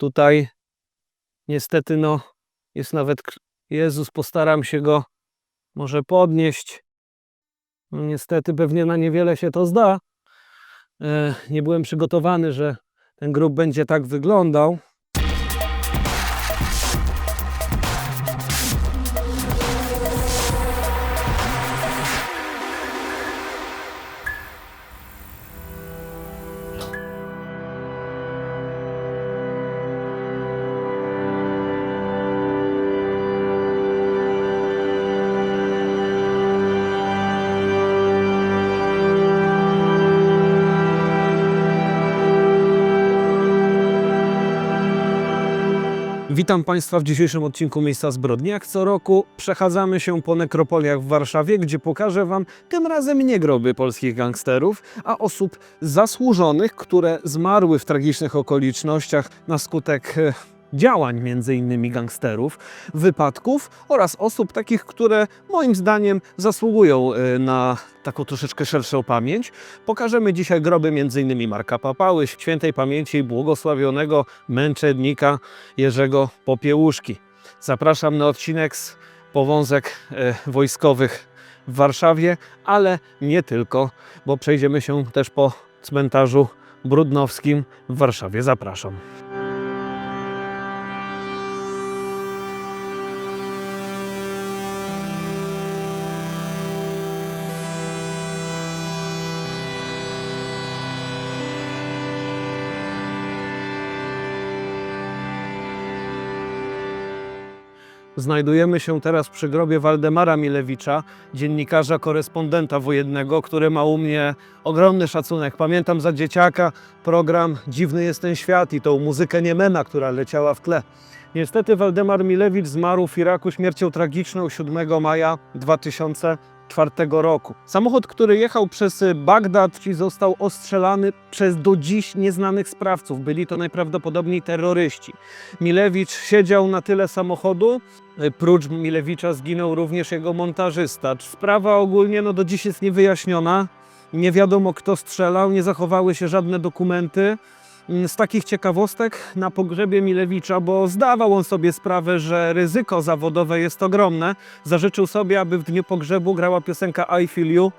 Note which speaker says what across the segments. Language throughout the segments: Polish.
Speaker 1: Tutaj niestety no jest nawet Jezus, postaram się go może podnieść. No, niestety pewnie na niewiele się to zda. E, nie byłem przygotowany, że ten grób będzie tak wyglądał. Witam Państwa w dzisiejszym odcinku Miejsca Zbrodni. Jak co roku przechadzamy się po nekropoliach w Warszawie, gdzie pokażę Wam tym razem nie groby polskich gangsterów, a osób zasłużonych, które zmarły w tragicznych okolicznościach na skutek e, działań innymi gangsterów, wypadków oraz osób takich, które moim zdaniem zasługują e, na taką troszeczkę szerszą pamięć. Pokażemy dzisiaj groby m.in. Marka Papały, świętej pamięci błogosławionego męczennika Jerzego Popiełuszki. Zapraszam na odcinek z powązek e, wojskowych w Warszawie, ale nie tylko, bo przejdziemy się też po cmentarzu brudnowskim w Warszawie. Zapraszam. Znajdujemy się teraz przy grobie Waldemara Milewicza, dziennikarza, korespondenta wojennego, który ma u mnie ogromny szacunek. Pamiętam za dzieciaka program Dziwny jest ten świat i tą muzykę Niemena, która leciała w tle. Niestety Waldemar Milewicz zmarł w Iraku śmiercią tragiczną 7 maja 2004 roku. Samochód, który jechał przez Bagdad i został ostrzelany przez do dziś nieznanych sprawców. Byli to najprawdopodobniej terroryści. Milewicz siedział na tyle samochodu, Prócz Milewicza zginął również jego montażysta. Sprawa ogólnie no, do dziś jest niewyjaśniona. Nie wiadomo kto strzelał, nie zachowały się żadne dokumenty. Mm, Z takich ciekawostek na pogrzebie Milewicza, bo zdawał on sobie sprawę, że ryzyko zawodowe jest ogromne, zażyczył sobie, aby w dniu pogrzebu grała piosenka I Feel You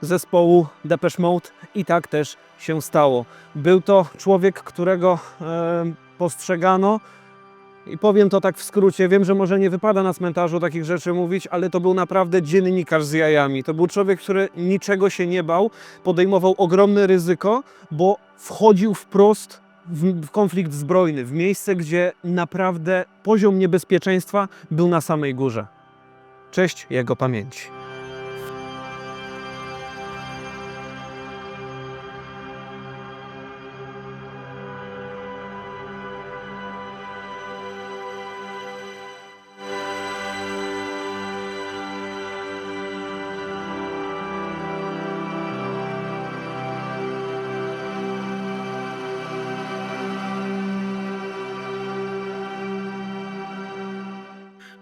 Speaker 1: zespołu Depeche Mode i tak też się stało. Był to człowiek, którego e, postrzegano i powiem to tak w skrócie, wiem, że może nie wypada na cmentarzu takich rzeczy mówić, ale to był naprawdę dziennikarz z jajami. To był człowiek, który niczego się nie bał, podejmował ogromne ryzyko, bo wchodził wprost w, konflikt zbrojny, w miejsce, gdzie naprawdę poziom niebezpieczeństwa był na samej górze. Cześć jego pamięci.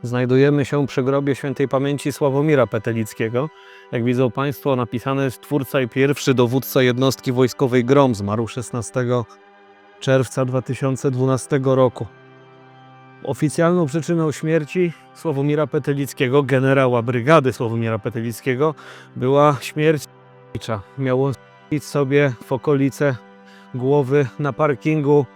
Speaker 1: Znajdujemy się przy grobie świętej pamięci Sławomira Petelickiego. Jak widzą Państwo, napisane jest twórca i pierwszy dowódca jednostki wojskowej GROM. Zmarł 16 czerwca 2012 roku. Oficjalną przyczyną śmierci Sławomira Petelickiego, generała brygady Sławomira Petelickiego, była śmierć Milewicza. Miał on strzelić sobie w okolice głowy na parkingu,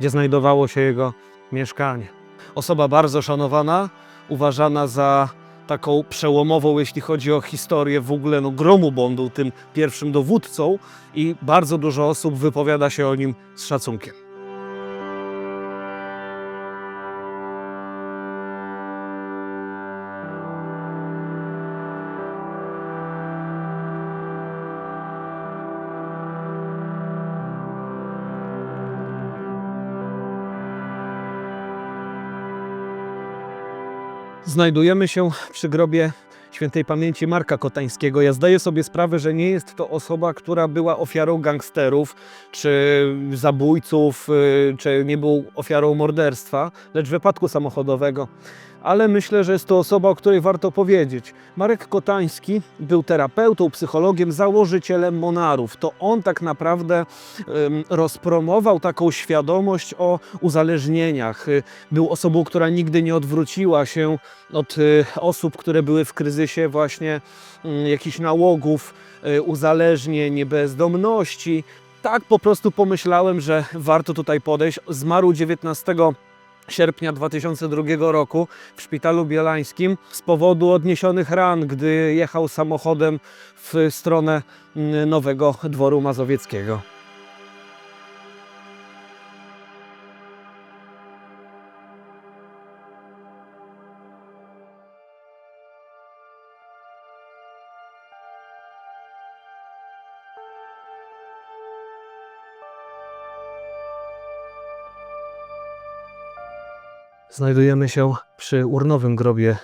Speaker 1: gdzie znajdowało się jego mieszkanie osoba bardzo szanowana, uważana za taką przełomową, jeśli chodzi o historię w ogóle, no gromu, bo on był tym pierwszym dowódcą i bardzo dużo osób wypowiada się o nim z szacunkiem. Znajdujemy się przy grobie świętej pamięci Marka Kotańskiego. Ja zdaję sobie sprawę, że nie jest to osoba, która była ofiarą gangsterów, czy zabójców, y, czy nie był ofiarą morderstwa, lecz wypadku samochodowego. Ale myślę, że jest to osoba, o której warto powiedzieć. Marek Kotański był terapeutą, psychologiem, założycielem Monarów. To on tak naprawdę rozpromował taką świadomość o uzależnieniach. Y, Był osobą, która nigdy nie odwróciła się od y, osób, które były w kryzysie właśnie mm, jakichś nałogów, y, uzależnień, bezdomności. Tak po prostu pomyślałem, że warto tutaj podejść. Zmarł 19 sierpnia 2002 roku w szpitalu bielańskim z powodu odniesionych ran, gdy jechał samochodem w stronę mm, Nowego Dworu Mazowieckiego. Znajdujemy się przy urnowym grobie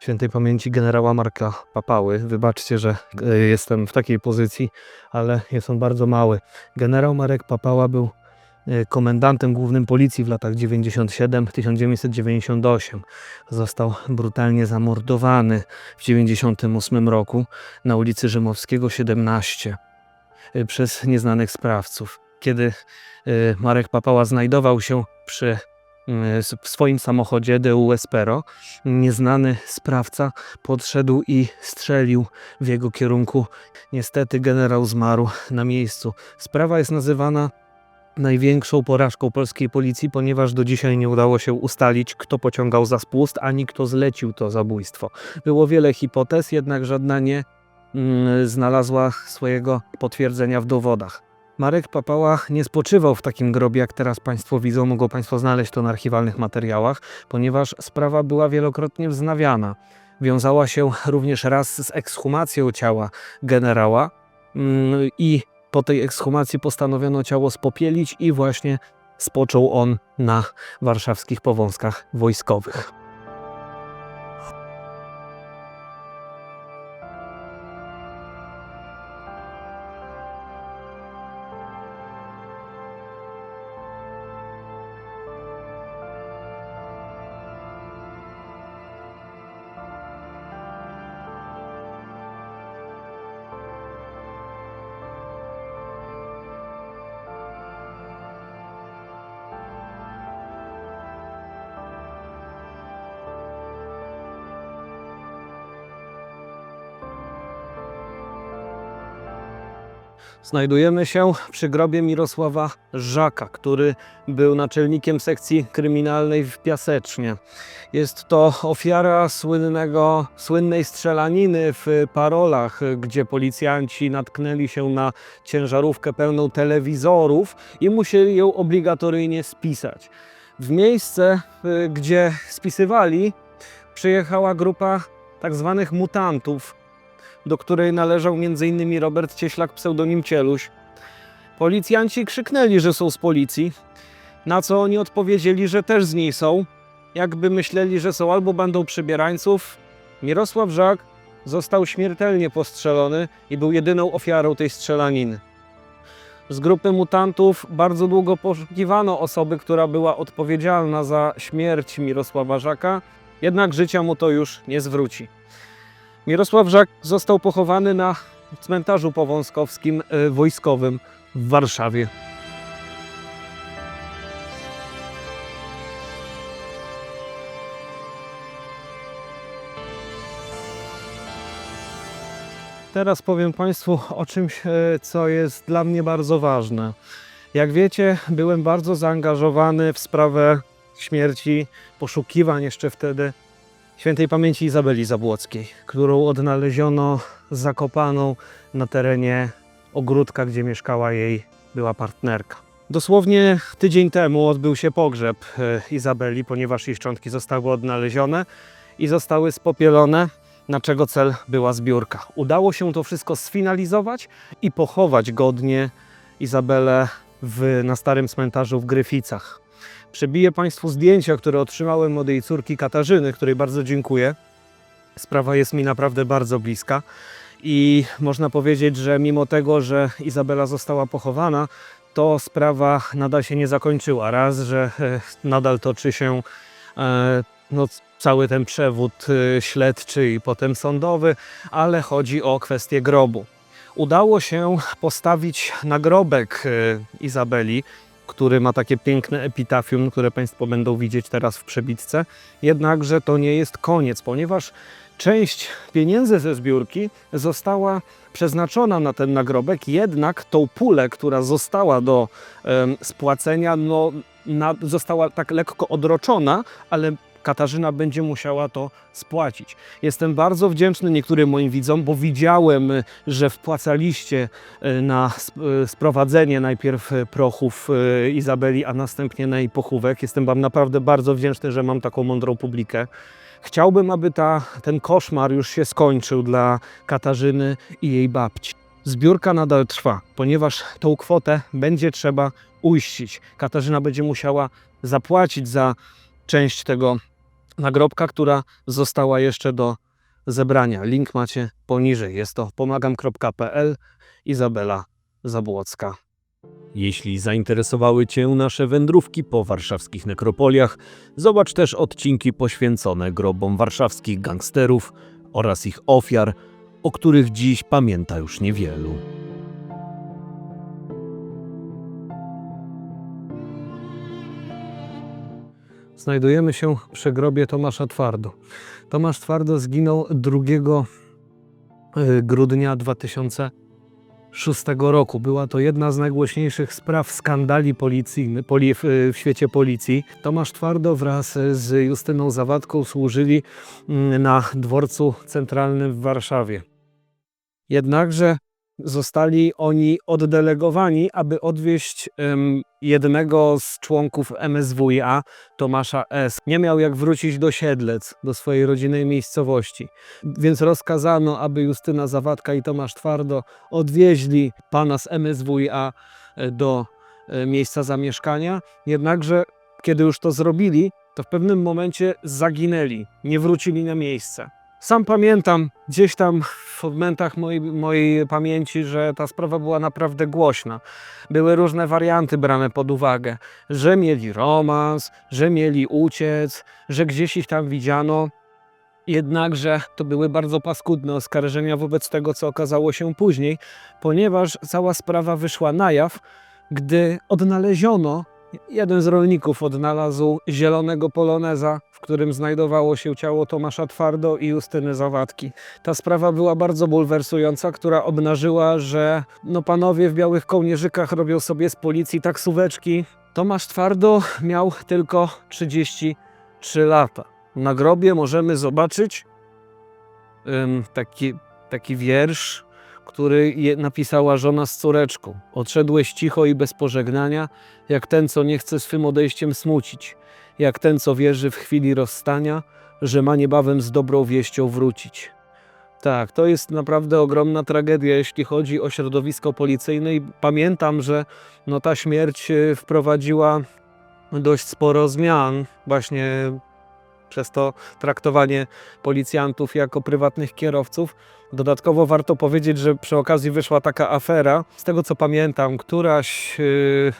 Speaker 1: świętej pamięci generała Marka Papały. Wybaczcie, że e, jestem w takiej pozycji, ale jest on bardzo mały. Generał Marek Papała był e, komendantem głównym policji w latach 97-1998. Został brutalnie zamordowany w 1998 roku na ulicy Rzymowskiego 17 e, przez nieznanych sprawców. Kiedy Marek Papała znajdował się przy w swoim samochodzie DU Espero, nieznany sprawca podszedł i strzelił w jego kierunku. Niestety generał zmarł na miejscu. Sprawa jest nazywana największą porażką polskiej policji, ponieważ do dzisiaj nie udało się ustalić, kto pociągał za spust, ani kto zlecił to zabójstwo. Było wiele hipotez, jednak żadna nie mm, znalazła swojego potwierdzenia w dowodach. Marek Papała nie spoczywał w takim grobie, jak teraz Państwo widzą, mogą Państwo znaleźć to na archiwalnych materiałach, ponieważ sprawa była wielokrotnie wznawiana. Wiązała się również raz z ekshumacją ciała generała mm, i po tej ekshumacji postanowiono ciało spopielić i właśnie spoczął on na warszawskich powązkach wojskowych. Znajdujemy się przy grobie Mirosława Żaka, który był naczelnikiem sekcji kryminalnej w Piasecznie. Jest to ofiara słynnego, słynnej strzelaniny w Parolach, gdzie policjanci natknęli się na ciężarówkę pełną telewizorów i musieli ją obligatoryjnie spisać. W miejsce, y, gdzie spisywali, przyjechała grupa tak zwanych mutantów, do której należał m.in. Robert Cieślak, pseudonim Cieluś. Policjanci krzyknęli, że są z policji, na co oni odpowiedzieli, że też z niej są, jakby myśleli, że są albo bandą przybierańców. Mirosław Żak został śmiertelnie postrzelony i był jedyną ofiarą tej strzelaniny. Z grupy mutantów bardzo długo poszukiwano osoby, która była odpowiedzialna za śmierć Mirosława Żaka, jednak życia mu to już nie zwróci. Mirosław Żak został pochowany na cmentarzu powązkowskim e, wojskowym w Warszawie. Teraz powiem Państwu o czymś, e, co jest dla mnie bardzo ważne. Jak wiecie, byłem bardzo zaangażowany w sprawę śmierci, poszukiwań jeszcze wtedy świętej pamięci Izabeli Zabłockiej, którą odnaleziono zakopaną na terenie ogródka, gdzie mieszkała jej była partnerka. Dosłownie tydzień temu odbył się pogrzeb e, Izabeli, ponieważ jej szczątki zostały odnalezione i zostały spopielone, na czego cel była zbiórka. Udało się to wszystko sfinalizować i pochować godnie Izabelę w, na starym cmentarzu w Gryficach. Przebiję Państwu zdjęcia, które otrzymałem od jej córki Katarzyny, której bardzo dziękuję. Sprawa jest mi naprawdę bardzo bliska i można powiedzieć, że mimo tego, że Izabela została pochowana, to sprawa nadal się nie zakończyła. Raz, że e, nadal toczy się e, no, cały ten przewód e, śledczy i potem sądowy, ale chodzi o kwestię grobu. Udało się postawić nagrobek Izabeli, który ma takie piękne epitafium, które Państwo będą widzieć teraz w przebitce. Jednakże to nie jest koniec, ponieważ część pieniędzy ze zbiórki została przeznaczona na ten nagrobek, jednak tą pulę, która została do spłacenia, no, na, została tak lekko odroczona, ale Katarzyna będzie musiała to spłacić. Jestem bardzo wdzięczny niektórym moim widzom, bo widziałem, y, że wpłacaliście y, na y, sprowadzenie najpierw prochów Izabeli, a następnie na jej pochówek. Jestem Wam naprawdę bardzo wdzięczny, że mam taką mądrą publikę. Chciałbym, aby ta, ten koszmar już się skończył dla Katarzyny i jej babci. Zbiórka nadal trwa, ponieważ tą kwotę będzie trzeba uiścić. Katarzyna będzie musiała zapłacić za część tego nagrobka, która została jeszcze do zebrania. Link macie poniżej. Jest to pomagam.pl Izabela Zabłocka. Jeśli zainteresowały Cię nasze wędrówki po warszawskich nekropoliach, zobacz też odcinki poświęcone grobom warszawskich gangsterów oraz ich ofiar, o których dziś pamięta już niewielu. Znajdujemy się przy grobie Tomasza Twardo. Tomasz Twardo zginął 2 y, grudnia 2006 roku. Była to jedna z najgłośniejszych spraw skandali policyjnych poli, w, świecie policji. Tomasz Twardo wraz z Justyną Zawadką służyli mm, na dworcu centralnym w Warszawie. Jednakże zostali oni oddelegowani, aby odwieźć em, jednego z członków MSWiA, Tomasza S. Nie miał jak wrócić do Siedlec, do swojej rodzinnej miejscowości. Więc rozkazano, aby Justyna Zawadka i Tomasz Twardo odwieźli pana z MSWiA e, do e, miejsca zamieszkania. Jednakże, kiedy już to zrobili, to w pewnym momencie zaginęli, nie wrócili na miejsce. Sam pamiętam gdzieś tam w momentach mojej, mojej pamięci, że ta sprawa była naprawdę głośna. Były różne warianty brane pod uwagę, że mieli romans, że mieli uciec, że gdzieś ich tam widziano. Jednakże to były bardzo paskudne oskarżenia wobec tego, co okazało się później, ponieważ cała sprawa wyszła na jaw, gdy odnaleziono, jeden z rolników odnalazł zielonego poloneza, w którym znajdowało się ciało Tomasza Twardo i Justyny Zawadki. Ta sprawa była bardzo bulwersująca, która obnażyła, że no panowie w białych kołnierzykach robią sobie z policji taksóweczki. Tomasz Twardo miał tylko 33 lata. Na grobie możemy zobaczyć taki, taki wiersz, który napisała żona z córeczką. Odszedłeś cicho i bez pożegnania, jak ten, co nie chce swym odejściem smucić, jak ten, co wierzy w chwili rozstania, że ma niebawem z dobrą wieścią wrócić. Tak, to jest naprawdę ogromna tragedia, jeśli chodzi o środowisko policyjne i pamiętam, że no, ta śmierć e, wprowadziła dość sporo zmian właśnie przez to traktowanie policjantów jako prywatnych kierowców. Dodatkowo warto powiedzieć, że przy okazji wyszła taka afera. Z tego co pamiętam, któraś, yy,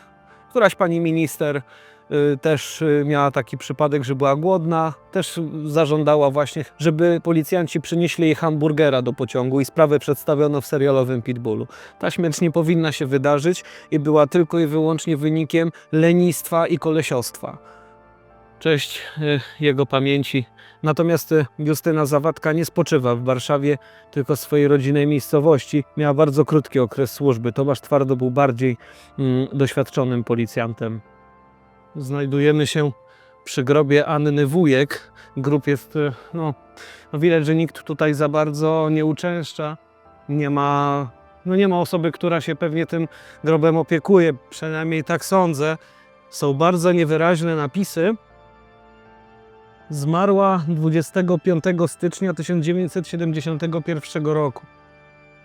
Speaker 1: któraś pani minister yy, też yy, miała taki przypadek, że była głodna. Też zażądała właśnie, żeby policjanci przynieśli jej hamburgera do pociągu i sprawę przedstawiono w serialowym Pitbullu. Ta śmierć nie powinna się wydarzyć i była tylko i wyłącznie wynikiem lenistwa i kolesiostwa. Cześć y, jego pamięci. Natomiast y, Justyna Zawadka nie spoczywa w Warszawie, tylko w swojej rodzinnej miejscowości. Miała bardzo krótki okres służby. Tomasz Twardo był bardziej mm, doświadczonym policjantem. Znajdujemy się przy grobie Anny Wujek. Grób jest, y, no, no widać, że nikt tutaj za bardzo nie uczęszcza. Nie ma, no nie ma osoby, która się pewnie tym grobem opiekuje, przynajmniej tak sądzę. Są bardzo niewyraźne napisy, Zmarła 25 stycznia 1971 roku.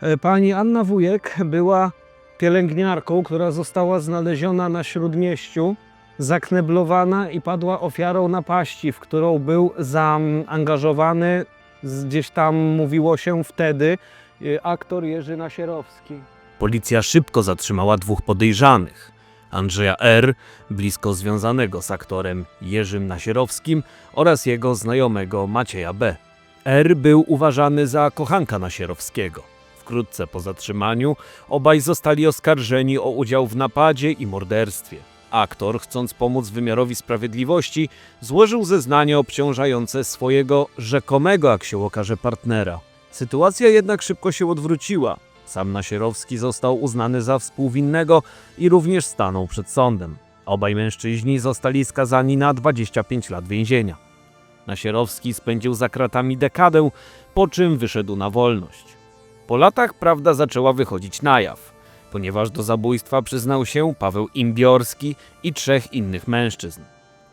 Speaker 1: E, Pani Anna Wujek była pielęgniarką, która została znaleziona na śródmieściu, zakneblowana i padła ofiarą napaści, w którą był zaangażowany gdzieś tam mówiło się wtedy, y, aktor Jerzy Nasierowski.
Speaker 2: Policja szybko zatrzymała dwóch podejrzanych. Andrzeja R., blisko związanego z aktorem Jerzym Nasierowskim oraz jego znajomego Macieja B. R. był uważany za kochanka Nasierowskiego. Wkrótce po zatrzymaniu obaj zostali oskarżeni o udział w napadzie i morderstwie. Aktor, chcąc pomóc wymiarowi sprawiedliwości, złożył zeznanie obciążające swojego rzekomego, jak się okaże, partnera. Sytuacja jednak szybko się odwróciła. Sam Nasierowski został uznany za współwinnego i również stanął przed sądem. Obaj mężczyźni zostali skazani na 25 lat więzienia. Nasierowski spędził za kratami dekadę, po czym wyszedł na wolność. Po latach prawda zaczęła wychodzić na jaw, ponieważ do zabójstwa przyznał się Paweł Imbiorski i trzech innych mężczyzn.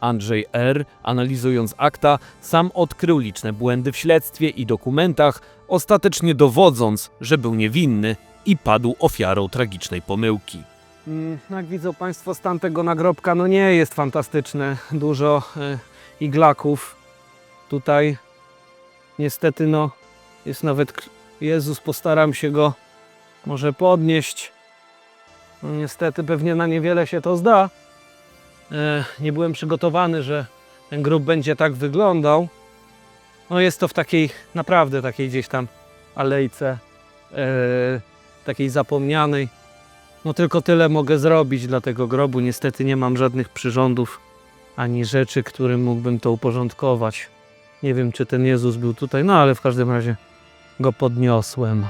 Speaker 2: Andrzej R., analizując akta, sam odkrył liczne błędy w śledztwie i dokumentach, ostatecznie dowodząc, że był niewinny i padł ofiarą tragicznej pomyłki.
Speaker 1: Mm, Jak widzą Państwo, stan tego nagrobka no nie jest fantastyczny. Dużo e, iglaków. Tutaj niestety no jest nawet... Jezus, postaram się go może podnieść. No, niestety pewnie na niewiele się to zda. E, nie byłem przygotowany, że ten grób będzie tak wyglądał. No jest to w takiej, naprawdę takiej gdzieś tam alejce, e, takiej zapomnianej. No tylko tyle mogę zrobić dla tego grobu. Niestety nie mam żadnych przyrządów ani rzeczy, którym mógłbym to uporządkować. Nie wiem, czy ten Jezus był tutaj, no ale w każdym razie go podniosłem.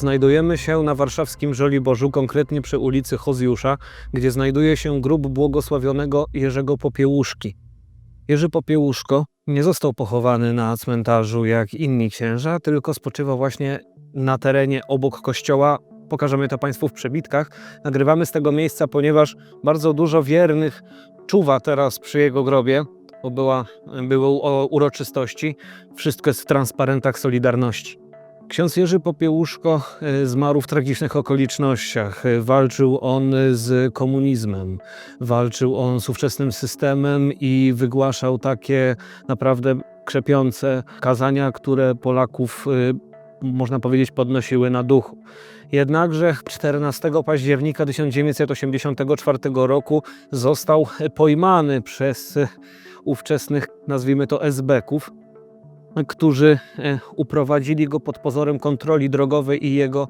Speaker 1: Znajdujemy się na warszawskim Żoliborzu, konkretnie przy ulicy Hozjusza, gdzie znajduje się grób błogosławionego Jerzego Popiełuszki. Jerzy Popiełuszko nie został pochowany na cmentarzu jak inni księża, tylko spoczywał właśnie na terenie obok kościoła. Pokażemy to Państwu w przebitkach. Nagrywamy z tego miejsca, ponieważ bardzo dużo wiernych czuwa teraz przy jego grobie, bo była, były uroczystości. Wszystko jest w transparentach Solidarności. Ksiądz Jerzy Popiełuszko e, zmarł w tragicznych okolicznościach. E, Walczył on z komunizmem, walczył on z ówczesnym systemem i wygłaszał takie naprawdę krzepiące kazania, które Polaków, e, można powiedzieć, podnosiły na duchu. Jednakże 14 października 1984 roku został pojmany przez ówczesnych, nazwijmy to, SB-ków, którzy e, uprowadzili go pod pozorem kontroli drogowej i jego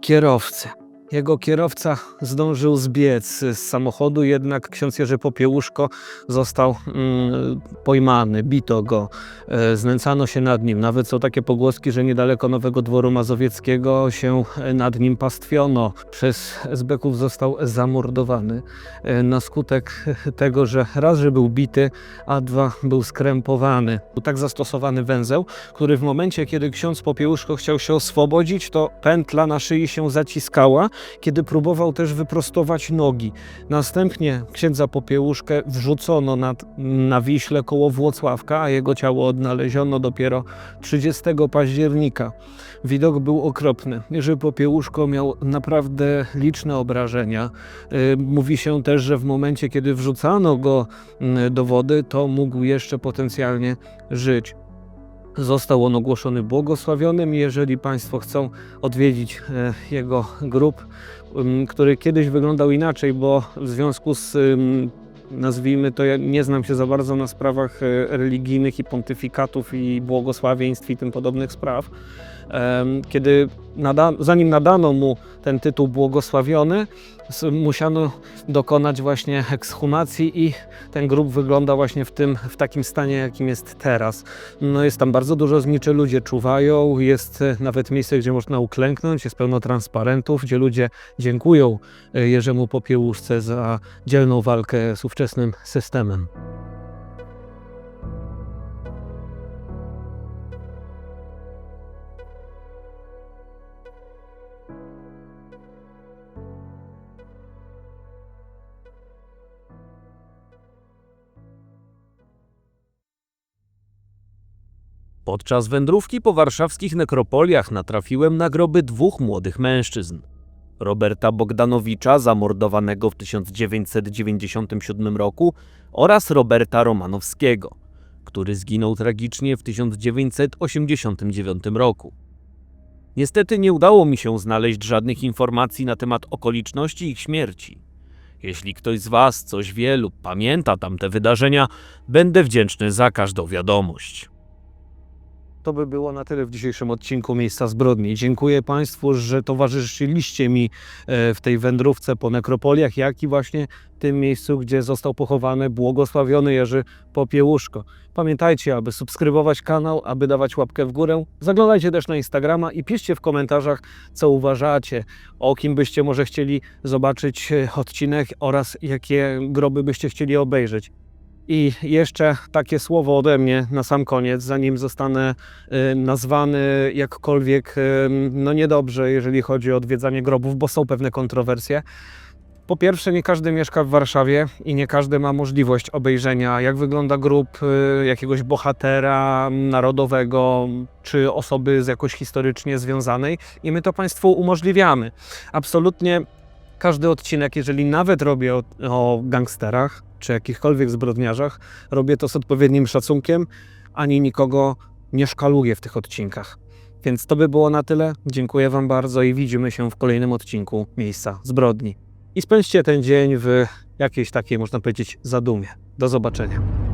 Speaker 1: kierowcę. Jego kierowca zdążył zbiec z samochodu, jednak ksiądz Jerzy Popiełuszko został mm, pojmany, bito go, e, znęcano się nad nim. Nawet są takie pogłoski, że niedaleko Nowego Dworu Mazowieckiego się e, nad nim pastwiono. Przez SB-ków został zamordowany e, na skutek tego, że raz, że był bity, a dwa, był skrępowany. Był tak zastosowany węzeł, który w momencie, kiedy ksiądz Popiełuszko chciał się oswobodzić, to pętla na szyi się zaciskała, kiedy próbował też wyprostować nogi. Następnie księdza Popiełuszkę wrzucono nad, na Wiśle koło Włocławka, a jego ciało odnaleziono dopiero 30 października. Widok był okropny. Jerzy Popiełuszko miał naprawdę liczne obrażenia. Y, Mówi się też, że w momencie, kiedy wrzucano go mm, do wody, to mógł jeszcze potencjalnie żyć. Został on ogłoszony błogosławionym. Jeżeli Państwo chcą odwiedzić e, jego grób, który kiedyś wyglądał inaczej, bo w związku z, nazwijmy to, ja nie znam się za bardzo na sprawach e, religijnych i pontyfikatów i błogosławieństw i tym podobnych spraw. Kiedy nada, zanim nadano mu ten tytuł błogosławiony, musiano dokonać właśnie ekshumacji i ten grób wygląda właśnie w tym, w takim stanie, jakim jest teraz. No jest tam bardzo dużo zniczy, ludzie czuwają, jest e, nawet miejsce, gdzie można uklęknąć, jest pełno transparentów, gdzie ludzie dziękują e, Jerzemu Popiełuszce za dzielną walkę z ówczesnym systemem.
Speaker 2: Podczas wędrówki po warszawskich nekropoliach natrafiłem na groby dwóch młodych mężczyzn. Roberta Bogdanowicza, zamordowanego w 1997 roku, oraz Roberta Romanowskiego, który zginął tragicznie w 1989 roku. Niestety nie udało mi się znaleźć żadnych informacji na temat okoliczności ich śmierci. Jeśli ktoś z Was coś wie lub pamięta tamte wydarzenia, będę wdzięczny za każdą wiadomość.
Speaker 1: To by było na tyle w dzisiejszym odcinku Miejsca Zbrodni. Dziękuję Państwu, że towarzyszyliście mi e, w tej wędrówce po nekropoliach, jak i właśnie tym miejscu, gdzie został pochowany błogosławiony Jerzy Popiełuszko. Pamiętajcie, aby subskrybować kanał, aby dawać łapkę w górę. Zaglądajcie też na Instagrama i piszcie w komentarzach, co uważacie, o kim byście może chcieli zobaczyć e, odcinek oraz jakie groby byście chcieli obejrzeć. I jeszcze takie słowo ode mnie na sam koniec, zanim zostanę y, nazwany jakkolwiek y, no niedobrze, jeżeli chodzi o odwiedzanie grobów, bo są pewne kontrowersje. Po pierwsze, nie każdy mieszka w Warszawie i nie każdy ma możliwość obejrzenia, jak wygląda grób y, jakiegoś bohatera narodowego czy osoby z jakoś historycznie związanej, i my to Państwu umożliwiamy. Absolutnie każdy odcinek, jeżeli nawet robię o, o gangsterach czy jakichkolwiek zbrodniarzach, robię to z odpowiednim szacunkiem, ani nikogo nie szkaluję w tych odcinkach. Więc to by było na tyle. Dziękuję Wam bardzo i widzimy się w kolejnym odcinku Miejsca Zbrodni. I spędźcie ten dzień w jakiejś takiej, można powiedzieć, zadumie. Do zobaczenia.